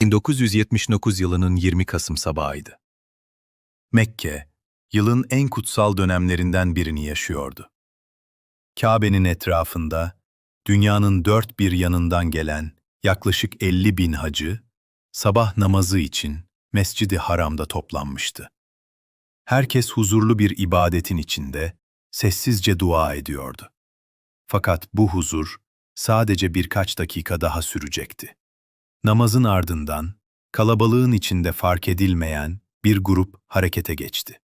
1979 yılının 20 Kasım sabahıydı. Mekke, yılın en kutsal dönemlerinden birini yaşıyordu. Kabe'nin etrafında, dünyanın dört bir yanından gelen yaklaşık 50 bin hacı, sabah namazı için Mescid-i Haram'da toplanmıştı. Herkes huzurlu bir ibadetin içinde, sessizce dua ediyordu. Fakat bu huzur sadece birkaç dakika daha sürecekti. Namazın ardından, kalabalığın içinde fark edilmeyen bir grup harekete geçti.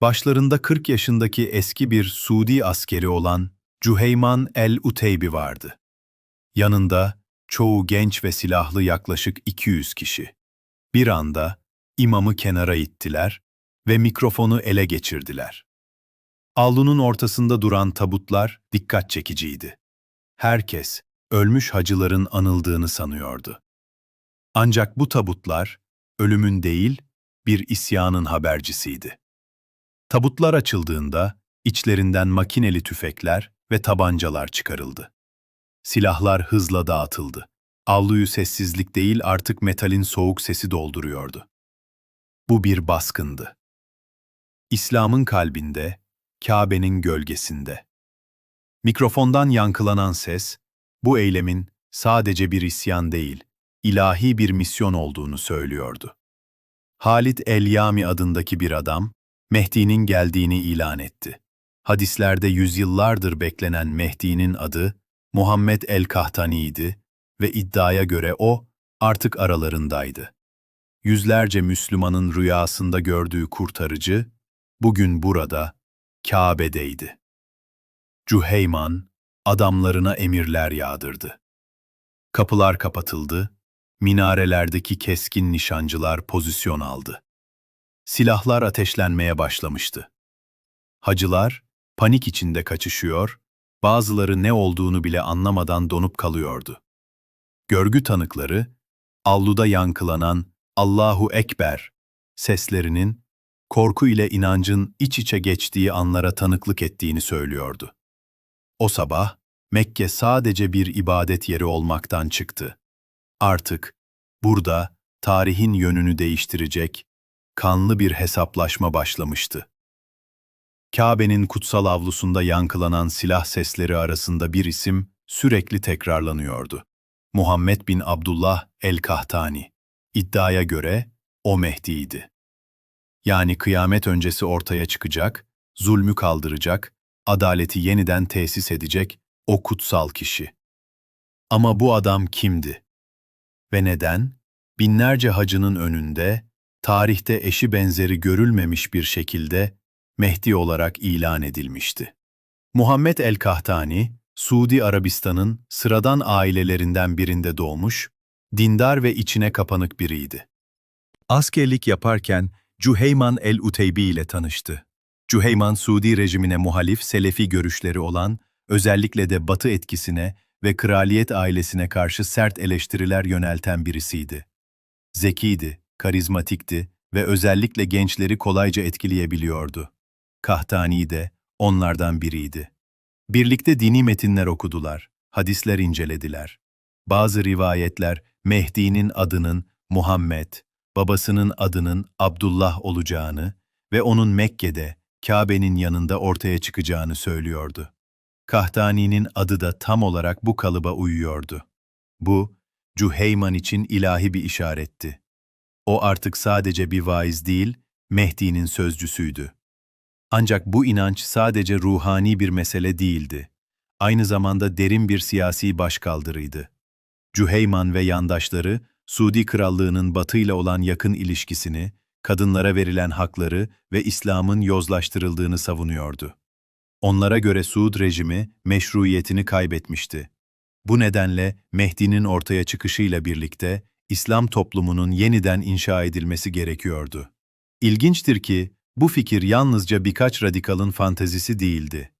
Başlarında 40 yaşındaki eski bir Suudi askeri olan Cüheyman el-Uteybi vardı. Yanında çoğu genç ve silahlı yaklaşık 200 kişi. Bir anda imamı kenara ittiler ve mikrofonu ele geçirdiler. Avlunun ortasında duran tabutlar dikkat çekiciydi. Herkes ölmüş hacıların anıldığını sanıyordu. Ancak bu tabutlar ölümün değil, bir isyanın habercisiydi. Tabutlar açıldığında içlerinden makineli tüfekler ve tabancalar çıkarıldı. Silahlar hızla dağıtıldı. Avluyu sessizlik değil artık metalin soğuk sesi dolduruyordu. Bu bir baskındı. İslam'ın kalbinde, Kabe'nin gölgesinde. Mikrofondan yankılanan ses, bu eylemin sadece bir isyan değil, ilahi bir misyon olduğunu söylüyordu. Halid el-Yami adındaki bir adam, Mehdi'nin geldiğini ilan etti. Hadislerde yüzyıllardır beklenen Mehdi'nin adı Muhammed el-Kahtani'ydi ve iddiaya göre o artık aralarındaydı. Yüzlerce Müslümanın rüyasında gördüğü kurtarıcı, bugün burada, Kabe'deydi. Cüheyman, adamlarına emirler yağdırdı. Kapılar kapatıldı, minarelerdeki keskin nişancılar pozisyon aldı. Silahlar ateşlenmeye başlamıştı. Hacılar, panik içinde kaçışıyor, bazıları ne olduğunu bile anlamadan donup kalıyordu. Görgü tanıkları, avluda yankılanan Allahu Ekber seslerinin, korku ile inancın iç içe geçtiği anlara tanıklık ettiğini söylüyordu. O sabah, Mekke sadece bir ibadet yeri olmaktan çıktı. Artık, burada, tarihin yönünü değiştirecek, kanlı bir hesaplaşma başlamıştı. Kabe'nin kutsal avlusunda yankılanan silah sesleri arasında bir isim sürekli tekrarlanıyordu. Muhammed bin Abdullah el-Kahtani. İddiaya göre o Mehdi'ydi. Yani kıyamet öncesi ortaya çıkacak, zulmü kaldıracak, adaleti yeniden tesis edecek o kutsal kişi. Ama bu adam kimdi? Ve neden? Binlerce hacının önünde, tarihte eşi benzeri görülmemiş bir şekilde Mehdi olarak ilan edilmişti. Muhammed el-Kahtani, Suudi Arabistan'ın sıradan ailelerinden birinde doğmuş, dindar ve içine kapanık biriydi. Askerlik yaparken Cüheyman el-Uteybi ile tanıştı. Cüheyman, Suudi rejimine muhalif Selefi görüşleri olan, özellikle de Batı etkisine ve kraliyet ailesine karşı sert eleştiriler yönelten birisiydi. Zekiydi, karizmatikti ve özellikle gençleri kolayca etkileyebiliyordu. Kahtani de onlardan biriydi. Birlikte dini metinler okudular, hadisler incelediler. Bazı rivayetler Mehdi'nin adının Muhammed, babasının adının Abdullah olacağını ve onun Mekke'de, Kabe'nin yanında ortaya çıkacağını söylüyordu. Kahtani'nin adı da tam olarak bu kalıba uyuyordu. Bu, Cüheyman için ilahi bir işaretti. O artık sadece bir vaiz değil, Mehdi'nin sözcüsüydü. Ancak bu inanç sadece ruhani bir mesele değildi. Aynı zamanda derin bir siyasi başkaldırıydı. Cüheyman ve yandaşları, Suudi Krallığı'nın Batı ile olan yakın ilişkisini, kadınlara verilen hakları ve İslam'ın yozlaştırıldığını savunuyordu. Onlara göre Suud rejimi meşruiyetini kaybetmişti. Bu nedenle Mehdi'nin ortaya çıkışıyla birlikte İslam toplumunun yeniden inşa edilmesi gerekiyordu. İlginçtir ki bu fikir yalnızca birkaç radikalın fantezisi değildi.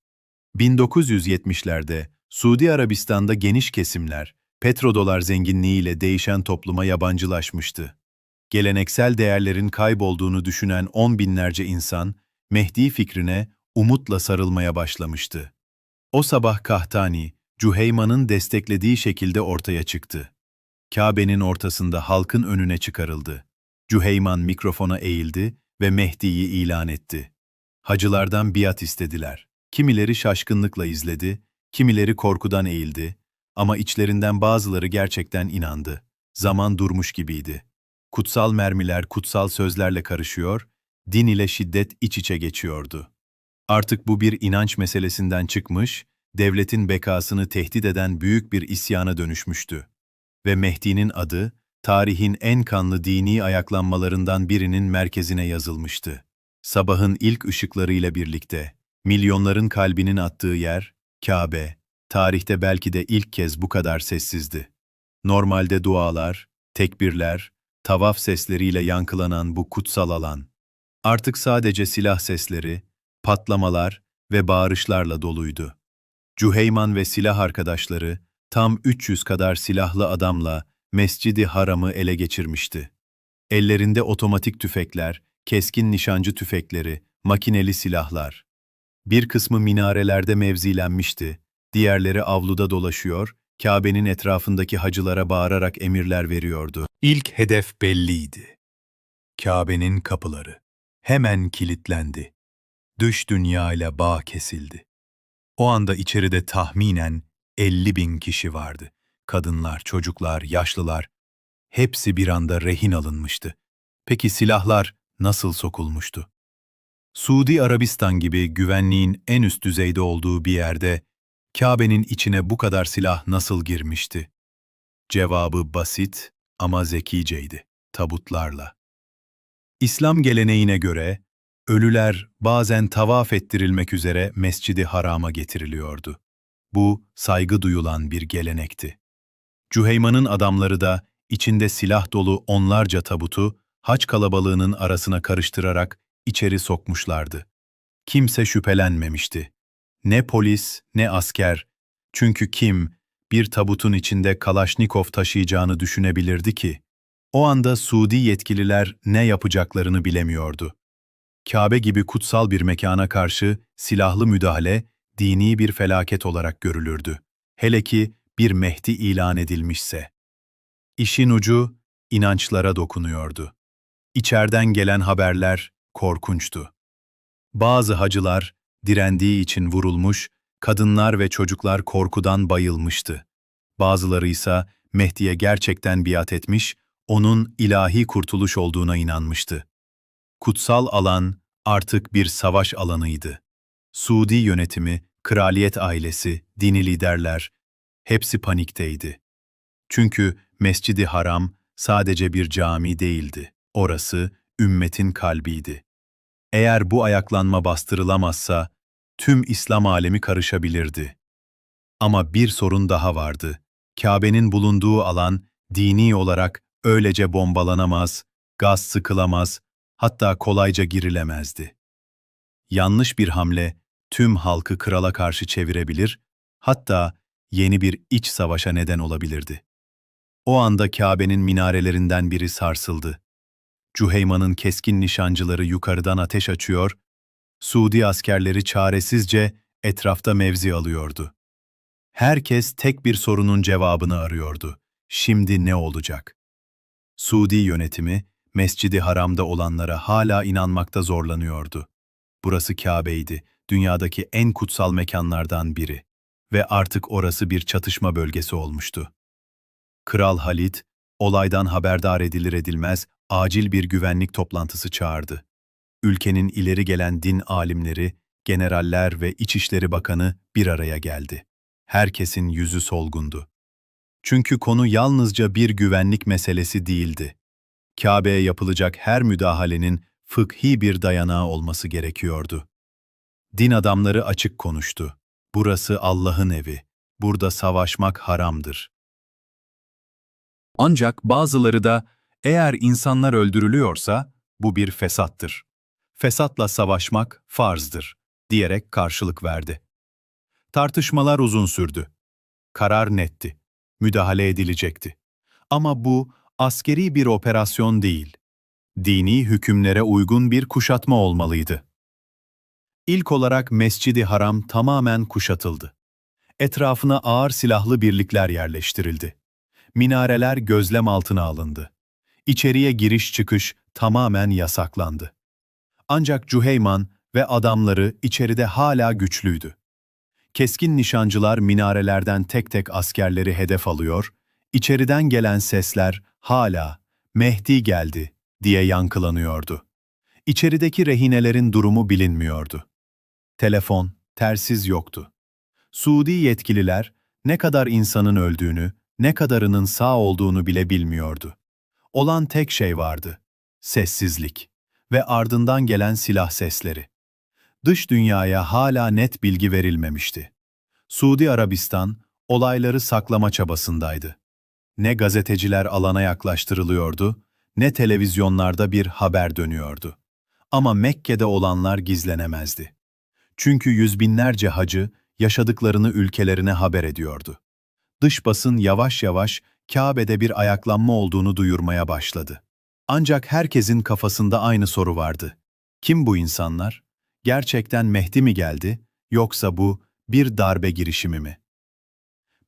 1970'lerde Suudi Arabistan'da geniş kesimler, petrodolar zenginliğiyle değişen topluma yabancılaşmıştı. Geleneksel değerlerin kaybolduğunu düşünen on binlerce insan, Mehdi fikrine umutla sarılmaya başlamıştı. O sabah Kahtani, Cüheyman'ın desteklediği şekilde ortaya çıktı. Kabe'nin ortasında halkın önüne çıkarıldı. Cüheyman mikrofona eğildi ve Mehdi'yi ilan etti. Hacılardan biat istediler. Kimileri şaşkınlıkla izledi, kimileri korkudan eğildi ama içlerinden bazıları gerçekten inandı. Zaman durmuş gibiydi. Kutsal mermiler kutsal sözlerle karışıyor, din ile şiddet iç içe geçiyordu. Artık bu bir inanç meselesinden çıkmış, devletin bekasını tehdit eden büyük bir isyana dönüşmüştü. Ve Mehdi'nin adı, tarihin en kanlı dini ayaklanmalarından birinin merkezine yazılmıştı. Sabahın ilk ışıklarıyla birlikte, milyonların kalbinin attığı yer, Kabe, tarihte belki de ilk kez bu kadar sessizdi. Normalde dualar, tekbirler, tavaf sesleriyle yankılanan bu kutsal alan, artık sadece silah sesleri, patlamalar ve bağırışlarla doluydu. Cüheyman ve silah arkadaşları, tam 300 kadar silahlı adamla Mescidi Haram'ı ele geçirmişti. Ellerinde otomatik tüfekler, keskin nişancı tüfekleri, makineli silahlar. Bir kısmı minarelerde mevzilenmişti, diğerleri avluda dolaşıyor, Kabe'nin etrafındaki hacılara bağırarak emirler veriyordu. İlk hedef belliydi. Kabe'nin kapıları. Hemen kilitlendi. Dış dünya ile bağ kesildi. O anda içeride tahminen 50 bin kişi vardı. Kadınlar, çocuklar, yaşlılar. Hepsi bir anda rehin alınmıştı. Peki silahlar nasıl sokulmuştu? Suudi Arabistan gibi güvenliğin en üst düzeyde olduğu bir yerde Kabe'nin içine bu kadar silah nasıl girmişti? Cevabı basit ama zekiceydi. Tabutlarla. İslam geleneğine göre ölüler bazen tavaf ettirilmek üzere Mescidi Haram'a getiriliyordu. Bu saygı duyulan bir gelenekti. Cüheyman'ın adamları da içinde silah dolu onlarca tabutu haç kalabalığının arasına karıştırarak içeri sokmuşlardı. Kimse şüphelenmemişti. Ne polis, ne asker. Çünkü kim bir tabutun içinde Kalaşnikov taşıyacağını düşünebilirdi ki? O anda Suudi yetkililer ne yapacaklarını bilemiyordu. Kabe gibi kutsal bir mekana karşı silahlı müdahale dini bir felaket olarak görülürdü. Hele ki bir Mehdi ilan edilmişse. İşin ucu inançlara dokunuyordu. İçerden gelen haberler korkunçtu. Bazı hacılar direndiği için vurulmuş, kadınlar ve çocuklar korkudan bayılmıştı. Bazıları ise Mehdi'ye gerçekten biat etmiş, onun ilahi kurtuluş olduğuna inanmıştı. Kutsal alan artık bir savaş alanıydı. Suudi yönetimi, kraliyet ailesi, dini liderler, hepsi panikteydi. Çünkü Mescidi Haram sadece bir cami değildi. Orası ümmetin kalbiydi. Eğer bu ayaklanma bastırılamazsa, tüm İslam alemi karışabilirdi. Ama bir sorun daha vardı. Kabe'nin bulunduğu alan dini olarak öylece bombalanamaz, gaz sıkılamaz, hatta kolayca girilemezdi. Yanlış bir hamle tüm halkı krala karşı çevirebilir, hatta yeni bir iç savaşa neden olabilirdi. O anda Kabe'nin minarelerinden biri sarsıldı. Cüheyman'ın keskin nişancıları yukarıdan ateş açıyor, Suudi askerleri çaresizce etrafta mevzi alıyordu. Herkes tek bir sorunun cevabını arıyordu. Şimdi ne olacak? Suudi yönetimi, Mescidi Haram'da olanlara hala inanmakta zorlanıyordu. Burası Kabe'ydi, dünyadaki en kutsal mekanlardan biri ve artık orası bir çatışma bölgesi olmuştu. Kral Halit, olaydan haberdar edilir edilmez acil bir güvenlik toplantısı çağırdı. Ülkenin ileri gelen din alimleri, generaller ve İçişleri Bakanı bir araya geldi. Herkesin yüzü solgundu. Çünkü konu yalnızca bir güvenlik meselesi değildi. Kabe'ye yapılacak her müdahalenin fıkhi bir dayanağı olması gerekiyordu. Din adamları açık konuştu. Burası Allah'ın evi. Burada savaşmak haramdır. Ancak bazıları da eğer insanlar öldürülüyorsa bu bir fesattır. Fesatla savaşmak farzdır diyerek karşılık verdi. Tartışmalar uzun sürdü. Karar netti. Müdahale edilecekti. Ama bu askeri bir operasyon değil. Dini hükümlere uygun bir kuşatma olmalıydı. İlk olarak Mescidi Haram tamamen kuşatıldı. Etrafına ağır silahlı birlikler yerleştirildi. Minareler gözlem altına alındı. İçeriye giriş çıkış tamamen yasaklandı. Ancak Cüheyman ve adamları içeride hala güçlüydü. Keskin nişancılar minarelerden tek tek askerleri hedef alıyor, içeriden gelen sesler hala Mehdi geldi diye yankılanıyordu. İçerideki rehinelerin durumu bilinmiyordu. Telefon, tersiz yoktu. Suudi yetkililer ne kadar insanın öldüğünü, ne kadarının sağ olduğunu bile bilmiyordu. Olan tek şey vardı. Sessizlik ve ardından gelen silah sesleri. Dış dünyaya hala net bilgi verilmemişti. Suudi Arabistan olayları saklama çabasındaydı. Ne gazeteciler alana yaklaştırılıyordu, ne televizyonlarda bir haber dönüyordu. Ama Mekke'de olanlar gizlenemezdi. Çünkü yüz binlerce hacı yaşadıklarını ülkelerine haber ediyordu. Dış basın yavaş yavaş Kabe'de bir ayaklanma olduğunu duyurmaya başladı. Ancak herkesin kafasında aynı soru vardı. Kim bu insanlar? Gerçekten Mehdi mi geldi, yoksa bu bir darbe girişimi mi?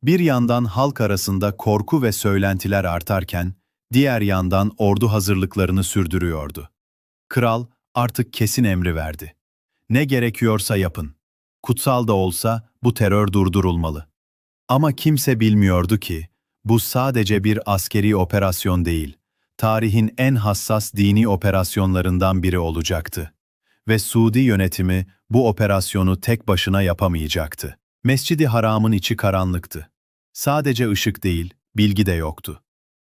Bir yandan halk arasında korku ve söylentiler artarken, diğer yandan ordu hazırlıklarını sürdürüyordu. Kral artık kesin emri verdi. Ne gerekiyorsa yapın. Kutsal da olsa bu terör durdurulmalı. Ama kimse bilmiyordu ki, bu sadece bir askeri operasyon değil, tarihin en hassas dini operasyonlarından biri olacaktı. Ve Suudi yönetimi bu operasyonu tek başına yapamayacaktı. Mescidi Haram'ın içi karanlıktı. Sadece ışık değil, bilgi de yoktu.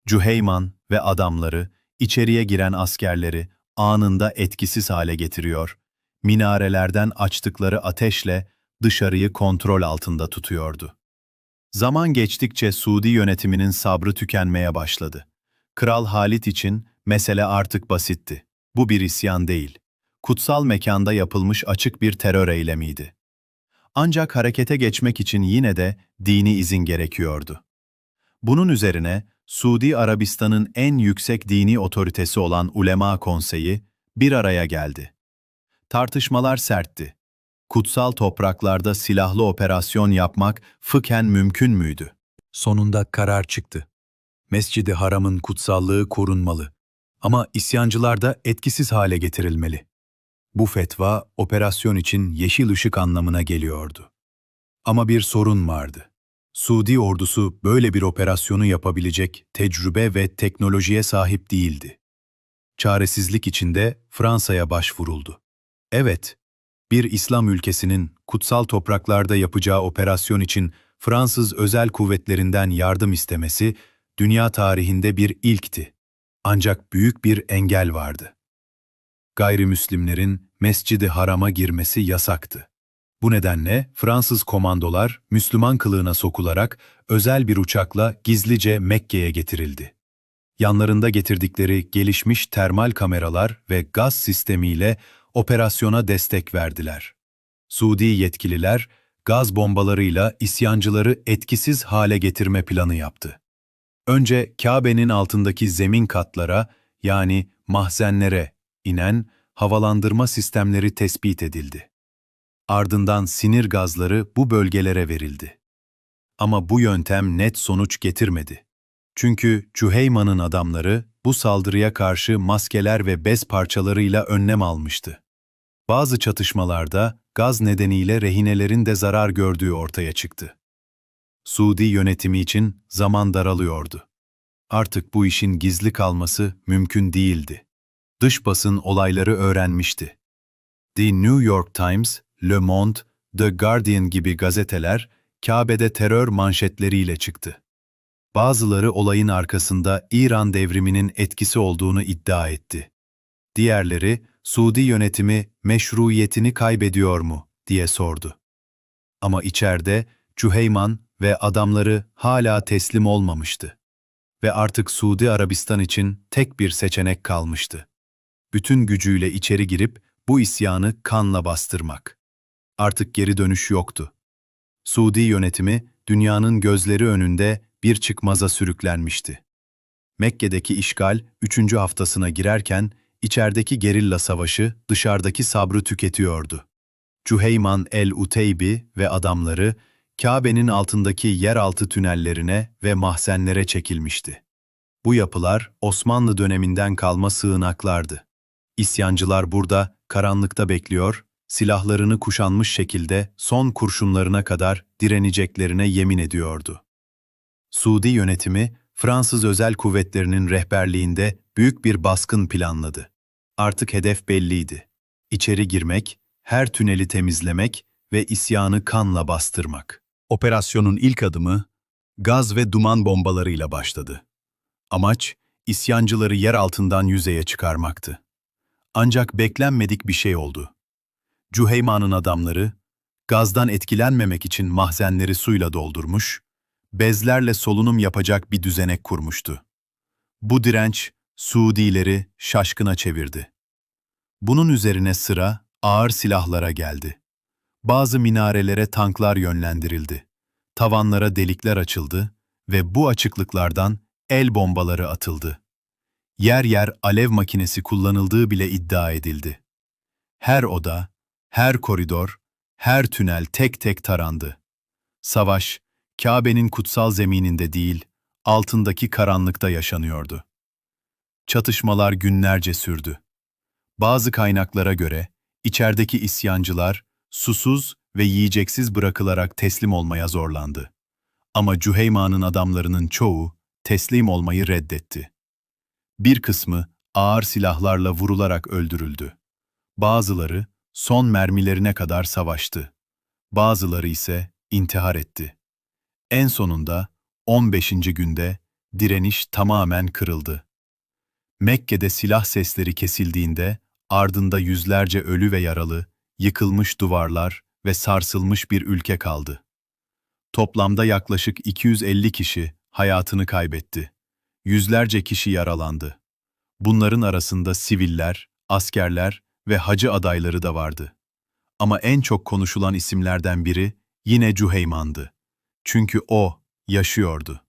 Cüheyman ve adamları, içeriye giren askerleri anında etkisiz hale getiriyor, minarelerden açtıkları ateşle dışarıyı kontrol altında tutuyordu. Zaman geçtikçe Suudi yönetiminin sabrı tükenmeye başladı. Kral Halit için mesele artık basitti. Bu bir isyan değil. Kutsal mekanda yapılmış açık bir terör eylemiydi. Ancak harekete geçmek için yine de dini izin gerekiyordu. Bunun üzerine Suudi Arabistan'ın en yüksek dini otoritesi olan Ulema Konseyi bir araya geldi. Tartışmalar sertti. Kutsal topraklarda silahlı operasyon yapmak fıkhen mümkün müydü? Sonunda karar çıktı. Mescid-i Haram'ın kutsallığı korunmalı. Ama isyancılar da etkisiz hale getirilmeli. Bu fetva operasyon için yeşil ışık anlamına geliyordu. Ama bir sorun vardı. Suudi ordusu böyle bir operasyonu yapabilecek tecrübe ve teknolojiye sahip değildi. Çaresizlik içinde Fransa'ya başvuruldu. Evet, bir İslam ülkesinin kutsal topraklarda yapacağı operasyon için Fransız özel kuvvetlerinden yardım istemesi dünya tarihinde bir ilkti. Ancak büyük bir engel vardı. Gayrimüslimlerin Mescid-i Haram'a girmesi yasaktı. Bu nedenle Fransız komandolar Müslüman kılığına sokularak özel bir uçakla gizlice Mekke'ye getirildi. Yanlarında getirdikleri gelişmiş termal kameralar ve gaz sistemiyle operasyona destek verdiler. Suudi yetkililer gaz bombalarıyla isyancıları etkisiz hale getirme planı yaptı. Önce Kabe'nin altındaki zemin katlara yani mahzenlere inen havalandırma sistemleri tespit edildi. Ardından sinir gazları bu bölgelere verildi. Ama bu yöntem net sonuç getirmedi. Çünkü Cüheyman'ın adamları bu saldırıya karşı maskeler ve bez parçalarıyla önlem almıştı. Bazı çatışmalarda gaz nedeniyle rehinelerin de zarar gördüğü ortaya çıktı. Suudi yönetimi için zaman daralıyordu. Artık bu işin gizli kalması mümkün değildi. Dış basın olayları öğrenmişti. The New York Times, Le Monde, The Guardian gibi gazeteler Kabe'de terör manşetleriyle çıktı. Bazıları olayın arkasında İran devriminin etkisi olduğunu iddia etti. Diğerleri, Suudi yönetimi meşruiyetini kaybediyor mu diye sordu. Ama içeride Cüheyman ve adamları hala teslim olmamıştı. Ve artık Suudi Arabistan için tek bir seçenek kalmıştı. Bütün gücüyle içeri girip bu isyanı kanla bastırmak. Artık geri dönüş yoktu. Suudi yönetimi dünyanın gözleri önünde bir çıkmaza sürüklenmişti. Mekke'deki işgal üçüncü haftasına girerken içerideki gerilla savaşı dışarıdaki sabrı tüketiyordu. Cüheyman el-Uteybi ve adamları Kabe'nin altındaki yeraltı tünellerine ve mahzenlere çekilmişti. Bu yapılar Osmanlı döneminden kalma sığınaklardı. İsyancılar burada karanlıkta bekliyor, silahlarını kuşanmış şekilde son kurşunlarına kadar direneceklerine yemin ediyordu. Suudi yönetimi Fransız özel kuvvetlerinin rehberliğinde büyük bir baskın planladı. Artık hedef belliydi. İçeri girmek, her tüneli temizlemek ve isyanı kanla bastırmak. Operasyonun ilk adımı gaz ve duman bombalarıyla başladı. Amaç, isyancıları yer altından yüzeye çıkarmaktı. Ancak beklenmedik bir şey oldu. Cüheyma'nın adamları, gazdan etkilenmemek için mahzenleri suyla doldurmuş, bezlerle solunum yapacak bir düzenek kurmuştu. Bu direnç, Suudileri şaşkına çevirdi. Bunun üzerine sıra ağır silahlara geldi. Bazı minarelere tanklar yönlendirildi. Tavanlara delikler açıldı ve bu açıklıklardan el bombaları atıldı. Yer yer alev makinesi kullanıldığı bile iddia edildi. Her oda, her koridor, her tünel tek tek tarandı. Savaş, Kabe'nin kutsal zemininde değil, altındaki karanlıkta yaşanıyordu. Çatışmalar günlerce sürdü. Bazı kaynaklara göre içerideki isyancılar susuz ve yiyeceksiz bırakılarak teslim olmaya zorlandı. Ama Cüheyma'nın adamlarının çoğu teslim olmayı reddetti. Bir kısmı ağır silahlarla vurularak öldürüldü. Bazıları son mermilerine kadar savaştı. Bazıları ise intihar etti. En sonunda 15. günde direniş tamamen kırıldı. Mekke'de silah sesleri kesildiğinde ardında yüzlerce ölü ve yaralı, yıkılmış duvarlar ve sarsılmış bir ülke kaldı. Toplamda yaklaşık 250 kişi hayatını kaybetti. Yüzlerce kişi yaralandı. Bunların arasında siviller, askerler ve hacı adayları da vardı. Ama en çok konuşulan isimlerden biri yine Cüheyman'dı. Çünkü o yaşıyordu.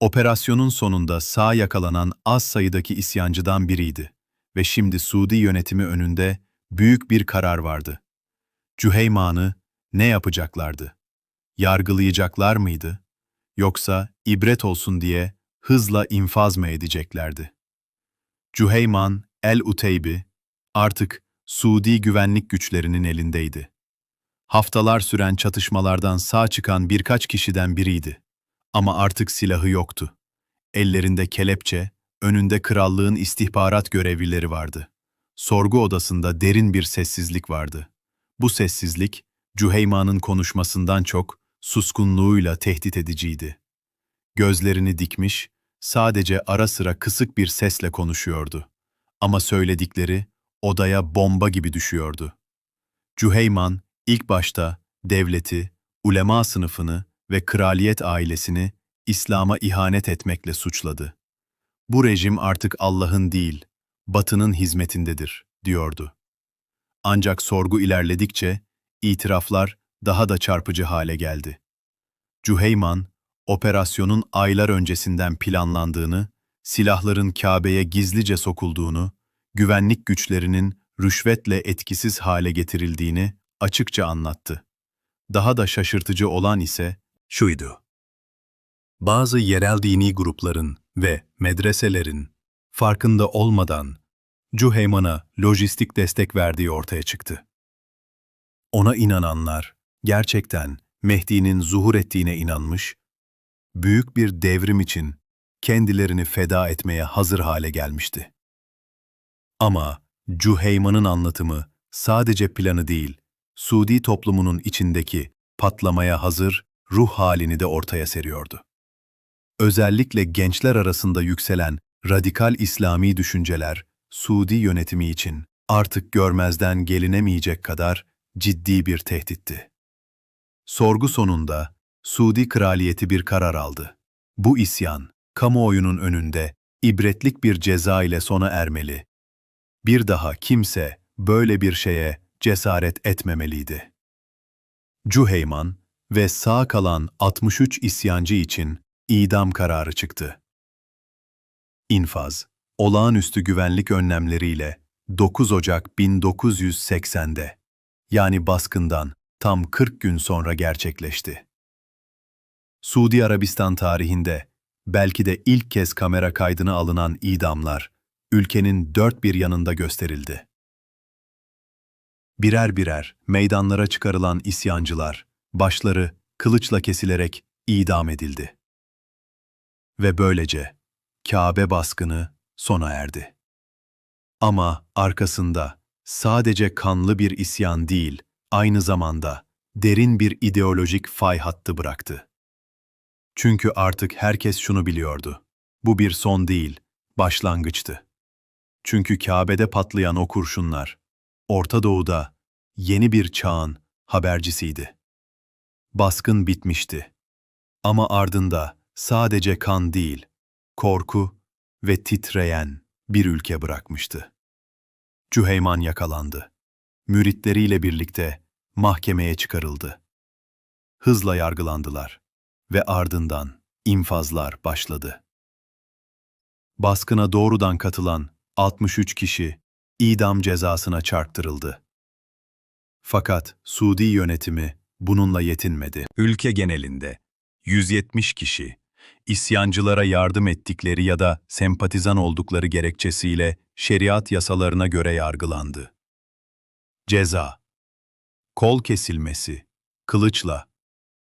Operasyonun sonunda sağ yakalanan az sayıdaki isyancıdan biriydi ve şimdi Suudi yönetimi önünde büyük bir karar vardı. Cüheyman'ı ne yapacaklardı? Yargılayacaklar mıydı? Yoksa ibret olsun diye hızla infaz mı edeceklerdi? Cüheyman el-Uteybi artık Suudi güvenlik güçlerinin elindeydi. Haftalar süren çatışmalardan sağ çıkan birkaç kişiden biriydi. Ama artık silahı yoktu. Ellerinde kelepçe, önünde krallığın istihbarat görevlileri vardı. Sorgu odasında derin bir sessizlik vardı. Bu sessizlik, Cüheyma'nın konuşmasından çok suskunluğuyla tehdit ediciydi. Gözlerini dikmiş, sadece ara sıra kısık bir sesle konuşuyordu. Ama söyledikleri odaya bomba gibi düşüyordu. Cüheyman ilk başta devleti, ulema sınıfını ve kraliyet ailesini İslam'a ihanet etmekle suçladı. Bu rejim artık Allah'ın değil, Batı'nın hizmetindedir, diyordu. Ancak sorgu ilerledikçe itiraflar daha da çarpıcı hale geldi. Cüheyman, operasyonun aylar öncesinden planlandığını, silahların Kabe'ye gizlice sokulduğunu, güvenlik güçlerinin rüşvetle etkisiz hale getirildiğini açıkça anlattı. Daha da şaşırtıcı olan ise şuydu. Bazı yerel dini grupların ve medreselerin farkında olmadan Cüheyman'a lojistik destek verdiği ortaya çıktı. Ona inananlar gerçekten Mehdi'nin zuhur ettiğine inanmış, büyük bir devrim için kendilerini feda etmeye hazır hale gelmişti. Ama Cüheyman'ın anlatımı sadece planı değil, Suudi toplumunun içindeki patlamaya hazır ruh halini de ortaya seriyordu. Özellikle gençler arasında yükselen radikal İslami düşünceler Suudi yönetimi için artık görmezden gelinemeyecek kadar ciddi bir tehditti. Sorgu sonunda Suudi kraliyeti bir karar aldı. Bu isyan, kamuoyunun önünde ibretlik bir ceza ile sona ermeli. Bir daha kimse böyle bir şeye cesaret etmemeliydi. Cüheyman ve sağ kalan 63 isyancı için idam kararı çıktı. İnfaz, olağanüstü güvenlik önlemleriyle 9 Ocak 1980'de, yani baskından tam 40 gün sonra gerçekleşti. Suudi Arabistan tarihinde belki de ilk kez kamera kaydına alınan idamlar ülkenin dört bir yanında gösterildi. Birer birer meydanlara çıkarılan isyancılar, başları kılıçla kesilerek idam edildi. Ve böylece Kabe baskını sona erdi. Ama arkasında sadece kanlı bir isyan değil, aynı zamanda derin bir ideolojik fay hattı bıraktı. Çünkü artık herkes şunu biliyordu. Bu bir son değil, başlangıçtı. Çünkü Kabe'de patlayan o kurşunlar, Orta Doğu'da yeni bir çağın habercisiydi. Baskın bitmişti. Ama ardında sadece kan değil, korku ve titreyen bir ülke bırakmıştı. Cüheyman yakalandı. Müritleriyle birlikte mahkemeye çıkarıldı. Hızla yargılandılar ve ardından infazlar başladı. Baskına doğrudan katılan 63 kişi idam cezasına çarptırıldı. Fakat Suudi yönetimi bununla yetinmedi. Ülke genelinde 170 kişi isyancılara yardım ettikleri ya da sempatizan oldukları gerekçesiyle şeriat yasalarına göre yargılandı. Ceza Kol kesilmesi, kılıçla,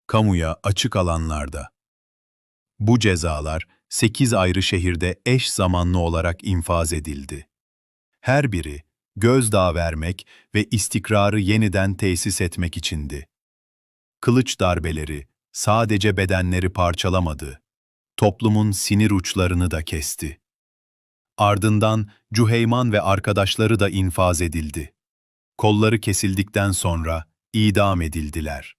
kamuya açık alanlarda. Bu cezalar 8 ayrı şehirde eş zamanlı olarak infaz edildi. Her biri gözdağı vermek ve istikrarı yeniden tesis etmek içindi. Kılıç darbeleri sadece bedenleri parçalamadı, toplumun sinir uçlarını da kesti. Ardından Cüheyman ve arkadaşları da infaz edildi. Kolları kesildikten sonra idam edildiler.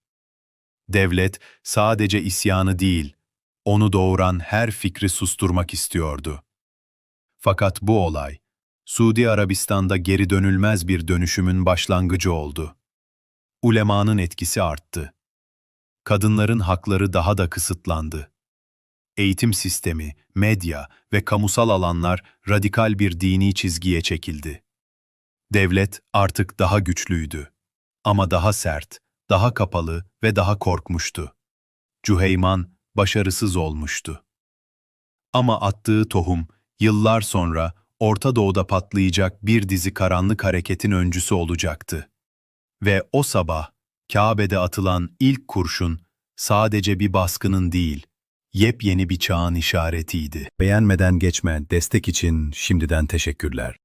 Devlet sadece isyanı değil, onu doğuran her fikri susturmak istiyordu. Fakat bu olay, Suudi Arabistan'da geri dönülmez bir dönüşümün başlangıcı oldu. Ulemanın etkisi arttı. Kadınların hakları daha da kısıtlandı. Eğitim sistemi, medya ve kamusal alanlar radikal bir dini çizgiye çekildi. Devlet artık daha güçlüydü. Ama daha sert, daha kapalı ve daha korkmuştu. Cüheyman başarısız olmuştu. Ama attığı tohum yıllar sonra Orta Doğu'da patlayacak bir dizi karanlık hareketin öncüsü olacaktı. Ve o sabah Kabe'de atılan ilk kurşun sadece bir baskının değil, yepyeni bir çağın işaretiydi. Beğenmeden geçme, destek için şimdiden teşekkürler.